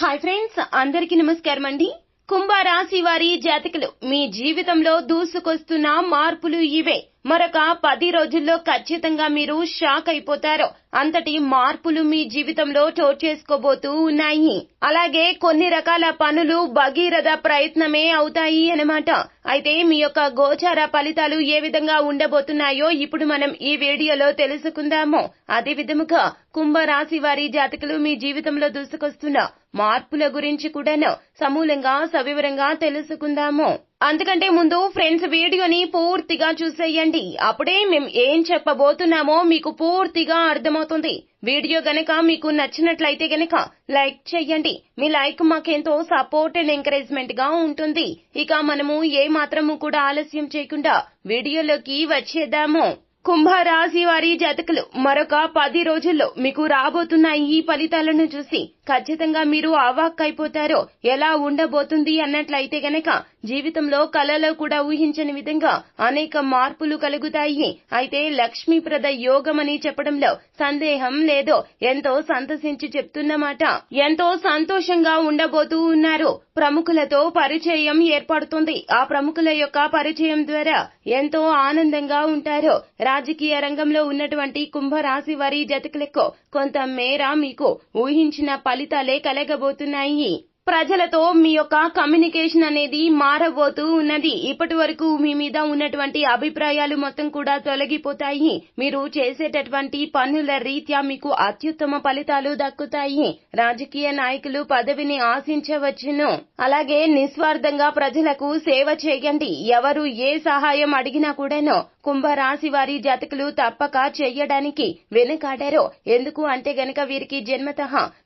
Hi friends అందరికీ నమస్కారం అండి. కుంభరాశి వారి జాతకులు మీ జీవితంలో దూసుకొస్తున్న మార్పులు ఇవే. మరొక పది రోజుల్లో ఖచ్చితంగా మీరు షాక్ అయిపోతారు అంతటి మార్పులు మీ జీవితంలో చోటు చేసుకోబోతూ ఉన్నాయి. అలాగే కొన్ని రకాల పనులు భగీరథ ప్రయత్నమే అవుతాయి అన్నమాట. అయితే మీ యొక్క గోచార ఫలితాలు ఏ విధంగా ఉండబోతున్నాయో ఇప్పుడు మనం ఈ వీడియోలో తెలుసుకుందాము. అదే విధముగా కుంభరాశి వారి జాతకులు మీ జీవితంలో దూసుకొస్తున్న మార్పుల గురించి కూడాను సమూలంగా సవివరంగా తెలుసుకుందాము. అంతకంటే ముందు ఫ్రెండ్స్ వీడియోని పూర్తిగా చూసేయండి. అప్పుడే మేము ఏం చెప్పబోతున్నామో మీకు పూర్తిగా అర్థమవుతుంది. వీడియో గనక మీకు నచ్చినట్లయితే గనక లైక్ చేయండి మీ లైక్ మాకెంతో సపోర్ట్ అండ్ ఎంకరేజ్మెంట్గా ఉంటుంది. ఇక మనము ఏ మాత్రము కూడా ఆలస్యం చేయకుండా వీడియోలోకి వచ్చేద్దాము. కుంభరాశి వారి జాతకులు మరొక పది రోజుల్లో మీకు రాబోతున్న ఈ ఫలితాలను చూసి ఖచ్చితంగా మీరు అవాక్కైపోతారో ఎలా ఉండబోతుంది అన్నట్లయితే గనక జీవితంలో కలలో కూడా ఊహించని విధంగా అనేక మార్పులు కలుగుతాయి. అయితే లక్ష్మీప్రద యోగమని చెప్పడంలో సందేహం లేదో ఎంతో సంతసించి చెప్తున్నమాట ఎంతో సంతోషంగా ఉండబోతూ ఉన్నారు. ప్రముఖులతో పరిచయం ఏర్పడుతుంది. ఆ ప్రముఖుల యొక్క పరిచయం ద్వారా ఎంతో ఆనందంగా ఉంటారు. రాజకీయ రంగంలో ఉన్నటువంటి కుంభరాశి వారి జతకులకు కొంత మేర మీకు ఊహించిన ఫలితాలే కలగబోతున్నాయి. ప్రజలతో మీ యొక్క కమ్యూనికేషన్ అనేది మారబోతూ ఉన్నది. ఇప్పటి వరకు మీ మీద ఉన్నటువంటి అభిప్రాయాలు మొత్తం కూడా తొలగిపోతాయి. మీరు చేసేటటువంటి పనుల రీత్యా మీకు అత్యుత్తమ ఫలితాలు దక్కుతాయి. రాజకీయ నాయకులు పదవిని ఆశించవచ్చును. అలాగే నిస్వార్థంగా ప్రజలకు సేవ చేయండి. ఎవరు ఏ సహాయం అడిగినా కూడాను కుంభరాశి వారి జాతకులు తప్పక చెయ్యడానికి వెనుకాడారో? ఎందుకు? అంటే గనక వీరికి జన్మత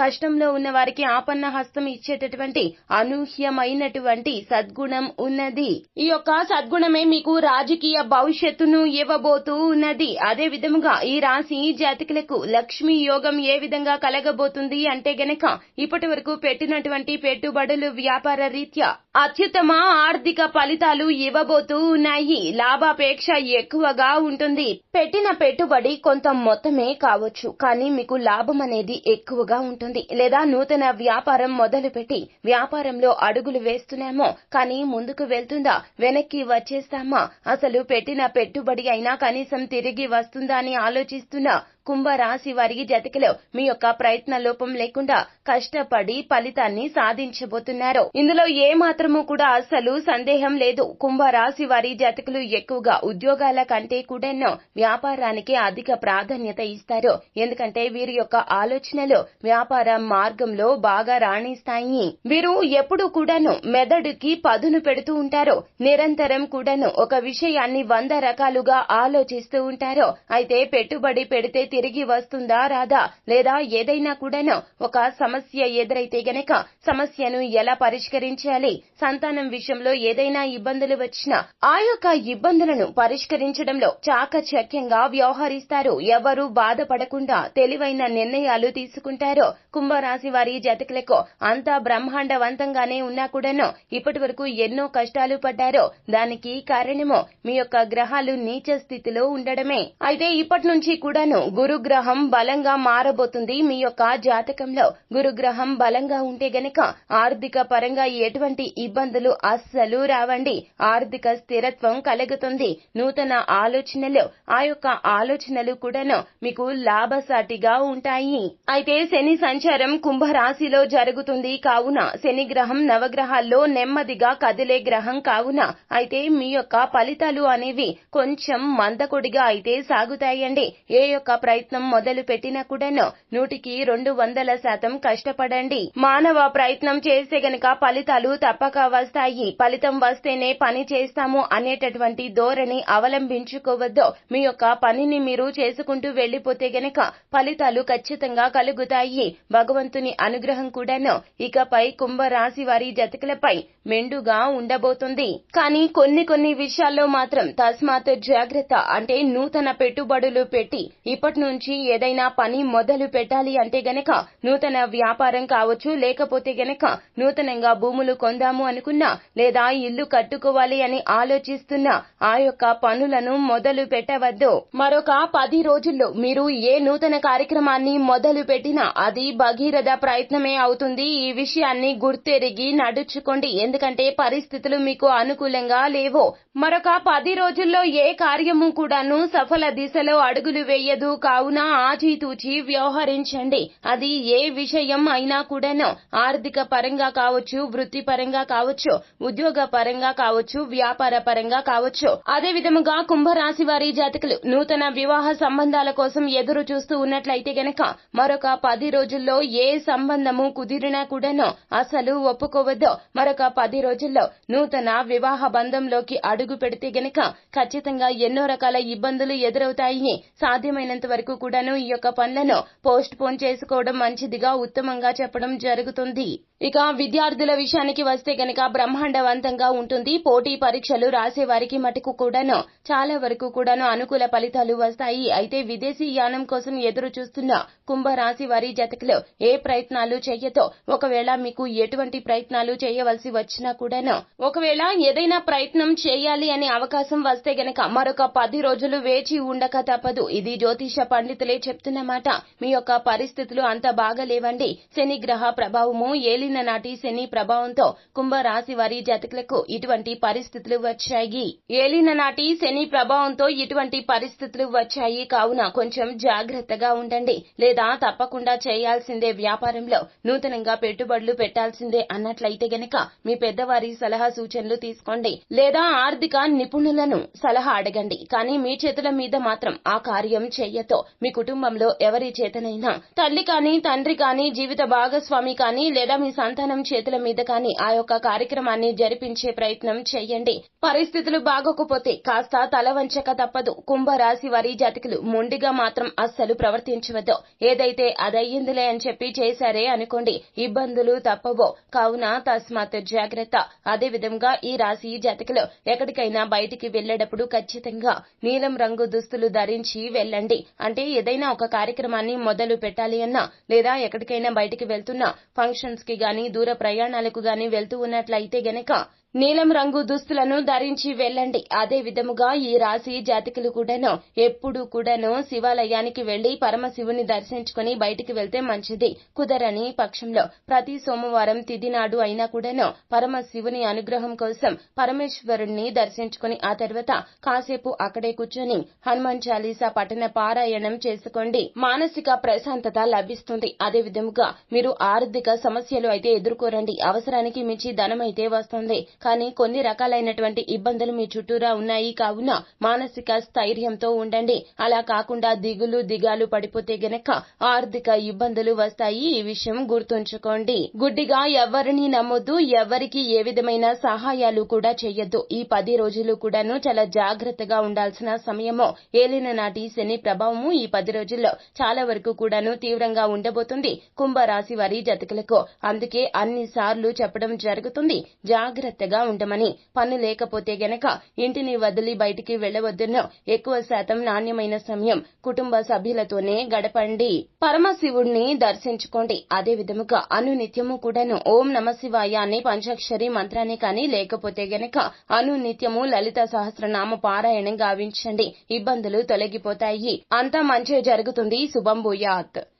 కష్టంలో ఉన్న వారికి ఆపన్న హస్తం ఇచ్చేటటువంటి అనూహ్యమైనటువంటి సద్గుణం ఉన్నది. ఈ యొక్క సద్గుణమే మీకు రాజకీయ భవిష్యత్తును ఇవ్వబోతూ ఉన్నది. అదే విధముగా ఈ రాశి జాతకులకు లక్ష్మీ యోగం ఏ విధంగా కలగబోతుంది? అంటే గనక ఇప్పటి వరకు పెట్టినటువంటి పెట్టుబడులు వ్యాపార రీత్యా అత్యుత్తమ ఆర్థిక ఫలితాలు ఇవ్వబోతూ ఉన్నాయి. లాభాపేక్ష ఎక్కువగా ఉంటుంది. పెట్టిన పెట్టుబడి కొంత మొత్తమే కావచ్చు కానీ మీకు లాభం అనేది ఎక్కువగా ఉంటుంది. లేదా నూతన వ్యాపారం మొదలుపెట్టి వ్యాపారంలో అడుగులు వేస్తున్నామో కానీ ముందుకు వెళ్తుందా వెనక్కి వచ్చేస్తామా? అసలు పెట్టిన పెట్టుబడి అయినా కనీసం తిరిగి వస్తుందా అని ఆలోచిస్తున్నా? కుంభరాశి వారి జతకిలో మీ యొక్క ప్రయత్న లోపం లేకుండా కష్టపడి ఫలితాన్ని సాధించబోతున్నారు. ఇందులో ఏ మాత్రము కూడా అసలు సందేహం లేదు. కుంభరాశి వారి జతకులు ఎక్కువగా ఉద్యోగాల కంటే కూడాను వ్యాపారానికి అధిక ప్రాధాన్యత ఇస్తారు. ఎందుకంటే వీరి యొక్క ఆలోచనలు వ్యాపార మార్గంలో బాగా రాణిస్తాయి. వీరు ఎప్పుడు కూడాను మెదడుకి పదును పెడుతూ ఉంటారు. నిరంతరం కూడాను ఒక విషయాన్ని వంద రకాలుగా ఆలోచిస్తూ ఉంటారు. అయితే పెట్టుబడి పెడితే తిరిగి వస్తుందా రాదా? లేదా ఏదైనా కూడాను? ఒక సమస్య ఎదురైతే గనక సమస్యను ఎలా పరిష్కరించాలి? సంతానం విషయంలో ఏదైనా ఇబ్బందులు వచ్చినా ఆ యొక్క ఇబ్బందులను పరిష్కరించడంలో చాకచక్యంగా వ్యవహరిస్తారు. ఎవరు బాధపడకుండా తెలివైన నిర్ణయాలు తీసుకుంటారో కుంభరాశి వారి జతకులకు అంతా బ్రహ్మాండవంతంగానే ఉన్నా కూడాను ఇప్పటి వరకు ఎన్నో కష్టాలు పడ్డారో దానికి కారణమో మీ యొక్క గ్రహాలు నీచ స్థితిలో ఉండడమే. అయితే ఇప్పటి నుంచి కూడాను గురుగ్రహం బలంగా మారబోతుంది. మీ యొక్క జాతకంలో గురుగ్రహం బలంగా ఉంటే గనక ఆర్థిక పరంగా ఎటువంటి ఇబ్బందులు అస్సలు రావండి. ఆర్థిక స్థిరత్వం కలుగుతుంది. నూతన ఆలోచనలు ఆ యొక్క ఆలోచనలు కూడాను మీకు లాభసాటిగా ఉంటాయి. అయితే శని సంచారం కుంభరాశిలో జరుగుతుంది. కావున శని గ్రహం నవగ్రహాల్లో నెమ్మదిగా కదిలే గ్రహం కావున అయితే మీ యొక్క ఫలితాలు అనేవి కొంచెం మందకొడిగా అయితే సాగుతాయండి. ఏ యొక్క ప్రయత్నం మొదలు పెట్టినా కూడాను నూటికి రెండు వందల శాతం కష్టపడండి. మానవ ప్రయత్నం చేస్తే గనక ఫలితాలు తప్పక వస్తాయి. ఫలితం వస్తేనే పని చేస్తాము అనేటటువంటి ధోరణి అవలంబించుకోవద్దు. మీ యొక్క పనిని మీరు చేసుకుంటూ వెళ్ళిపోతే గనక ఫలితాలు ఖచ్చితంగా కలుగుతాయి. భగవంతుని అనుగ్రహం కూడాను ఇకపై కుంభరాశి వారి జతకులపై మెండుగా ఉండబోతుంది. కానీ కొన్ని కొన్ని విషయాల్లో మాత్రం తస్మాత్ జాగ్రత్త అంటే నూతన పెట్టుబడులు పెట్టి ఇప్పటి ఇప్పటి నుంచి ఏదైనా పని మొదలు పెట్టాలి అంటే గనక నూతన వ్యాపారం కావచ్చు లేకపోతే గనక నూతనంగా భూములు కొందాము అనుకున్నా లేదా ఇల్లు కట్టుకోవాలి అని ఆలోచిస్తున్నా ఆ యొక్క పనులను మొదలు పెట్టవద్దు. మరొక పది రోజుల్లో మీరు ఏ నూతన కార్యక్రమాన్ని మొదలు పెట్టినా అది భగీరథ ప్రయత్నమే అవుతుంది. ఈ విషయాన్ని గుర్తెరిగి నడుచుకోండి. ఎందుకంటే పరిస్థితులు మీకు అనుకూలంగా లేవు. మరొక పది రోజుల్లో ఏ కార్యము కూడాను సఫల దిశలో అడుగులు వేయదు. కావున ఆచితూచి వ్యవహరించండి. అది ఏ విషయం అయినా కూడాను ఆర్థిక పరంగా కావచ్చు వృత్తి పరంగా కావచ్చు ఉద్యోగ పరంగా కావచ్చు వ్యాపార పరంగా కావచ్చు. అదే విధముగా కుంభరాశి వారి జాతకులు నూతన వివాహ సంబంధాల కోసం ఎదురు చూస్తూ ఉన్నట్లయితే గనక మరొక పది రోజుల్లో ఏ సంబంధము కుదిరినా కూడాను అసలు ఒప్పుకోవద్దు. మరొక పది రోజుల్లో నూతన వివాహ బంధంలోకి అడుగు పెడితే గనక ఖచ్చితంగా ఎన్నో రకాల ఇబ్బందులు ఎదురవుతాయి. సాధ్యమైనంత వరకు కూడాను ఈ యొక్క పనులను పోస్ట్ పోన్ చేసుకోవడం మంచిదిగా ఉత్తమంగా చెప్పడం జరుగుతుంది. ఇక విద్యార్థుల విషయానికి వస్తే గనక బ్రహ్మాండవంతంగా ఉంటుంది. పోటీ పరీక్షలు రాసే వారికి మటుకు కూడాను చాలా వరకు కూడాను అనుకూల ఫలితాలు వస్తాయి. అయితే విదేశీ యానం కోసం ఎదురు చూస్తున్న కుంభరాశి వారి జతకులు ఏ ప్రయత్నాలు చేయతో ఒకవేళ మీకు ఎటువంటి ప్రయత్నాలు చేయవలసి వచ్చినా కూడాను ఒకవేళ ఏదైనా ప్రయత్నం చేయాలి అనే అవకాశం వస్తే గనక మరొక పది రోజులు వేచి ఉండక తప్పదు. ఇది జ్యోతిష పండితులే చెప్తున్నమాట మీ యొక్క పరిస్థితులు అంత బాగలేవండి. శని గ్రహ ప్రభావము ఏలి ఏలిన నాటి శని ప్రభావంతో కుంభరాశి వారి జాతకులకు ఇటువంటి పరిస్థితులు వచ్చాయి. ఏలిన నాటి శని ప్రభావంతో ఇటువంటి పరిస్థితులు వచ్చాయి. కావున కొంచెం జాగ్రత్తగా ఉండండి. లేదా తప్పకుండా చేయాల్సిందే వ్యాపారంలో నూతనంగా పెట్టుబడులు పెట్టాల్సిందే అన్నట్లయితే గనక మీ పెద్దవారి సలహా సూచనలు తీసుకోండి. లేదా ఆర్థిక నిపుణులను సలహా అడగండి. కానీ మీ చేతుల మీద మాత్రం ఆ కార్యం చేయతో మీ కుటుంబంలో ఎవరి చేతనైనా తల్లి కానీ తండ్రి కానీ జీవిత భాగస్వామి కానీ లేదా మీ సంతానం చేతుల మీద కానీ ఆ యొక్క కార్యక్రమాన్ని జరిపించే ప్రయత్నం చేయండి. పరిస్థితులు బాగోకపోతే కాస్త తల వంచక తప్పదు. కుంభరాశి వారి జాతికులు మొండిగా మాత్రం అస్సలు ప్రవర్తించవద్దు. ఏదైతే అదయ్యిందిలే అని చెప్పి చేశారే అనుకోండి ఇబ్బందులు తప్పవో. కావున తస్మాత్ జాగ్రత్త. అదే విధంగా ఈ రాశి జాతికులు ఎక్కడికైనా బయటికి వెళ్ళేటప్పుడు ఖచ్చితంగా నీలం రంగు దుస్తులు ధరించి వెళ్ళండి. అంటే ఏదైనా ఒక కార్యక్రమాన్ని మొదలు పెట్టాలి అన్నా లేదా ఎక్కడికైనా బయటికి వెళ్తున్నా ఫంక్షన్స్కి గాని దూర ప్రయాణాలకు గాని వెళ్తూ ఉన్నట్లయితే గనక నీలం రంగు దుస్తులను ధరించి వెళ్ళండి. అదే విధముగా ఈ రాశి జాతికులు కూడాను ఎప్పుడు కూడాను శివాలయానికి వెళ్ళి పరమశివుని దర్శించుకుని బయటికి వెళ్తే మంచిది. కుదరని పక్షంలో ప్రతి సోమవారం తిథి నాడు అయినా కూడాను పరమశివుని అనుగ్రహం కోసం పరమేశ్వరుణ్ణి దర్శించుకుని ఆ తర్వాత కాసేపు అక్కడే కూర్చొని హనుమాన్ చాలీసా పఠన పారాయణం చేసుకోండి. మానసిక ప్రశాంతత లభిస్తుంది. అదే విధముగా మీరు ఆర్థిక సమస్యలు అయితే ఎదుర్కోరండి. అవసరానికి మించి ధనం అయితే వస్తుంది. కానీ కొన్ని రకాలైనటువంటి ఇబ్బందులు మీ చుట్టూరా ఉన్నాయి. కావున మానసిక స్థైర్యంతో ఉండండి. అలా కాకుండా దిగులు దిగాలు పడిపోతే గనక ఆర్థిక ఇబ్బందులు వస్తాయి. ఈ విషయం గుర్తుంచుకోండి. గుడ్డిగా ఎవరిని నమ్మొద్దు ఎవరికి ఏ విధమైన సహాయాలు కూడా చేయొద్దు ఈ పది రోజులు కూడాను చాలా జాగ్రత్తగా ఉండాల్సిన సమయము. ఏలిన నాటి శని ప్రభావము ఈ పది రోజుల్లో చాలా వరకు కూడాను తీవ్రంగా ఉండబోతుంది. కుంభరాశి వారి జతకులకు. అందుకే అన్ని సార్లు చెప్పడం జరుగుతుంది. జాగ్రత్తగా ఉండమని పన్ను లేకపోతే గనక ఇంటిని వదిలి బయటికి వెళ్ళవద్దన్న ఎక్కువ శాతం నాణ్యమైన సమయం కుటుంబ సభ్యులతోనే గడపండి. పరమశివుణ్ణి దర్శించుకోండి. అదే విధముగా అనునిత్యము కూడాను ఓం నమ శివాయ అనే పంచాక్షరి మంత్రాన్ని కానీ లేకపోతే గనక అనునిత్యము లలిత సహస్రనామ పారాయణం గావించండి. ఇబ్బందులు తొలగిపోతాయి. అంతా మంచి జరుగుతుంది. శుభం భూయాత్.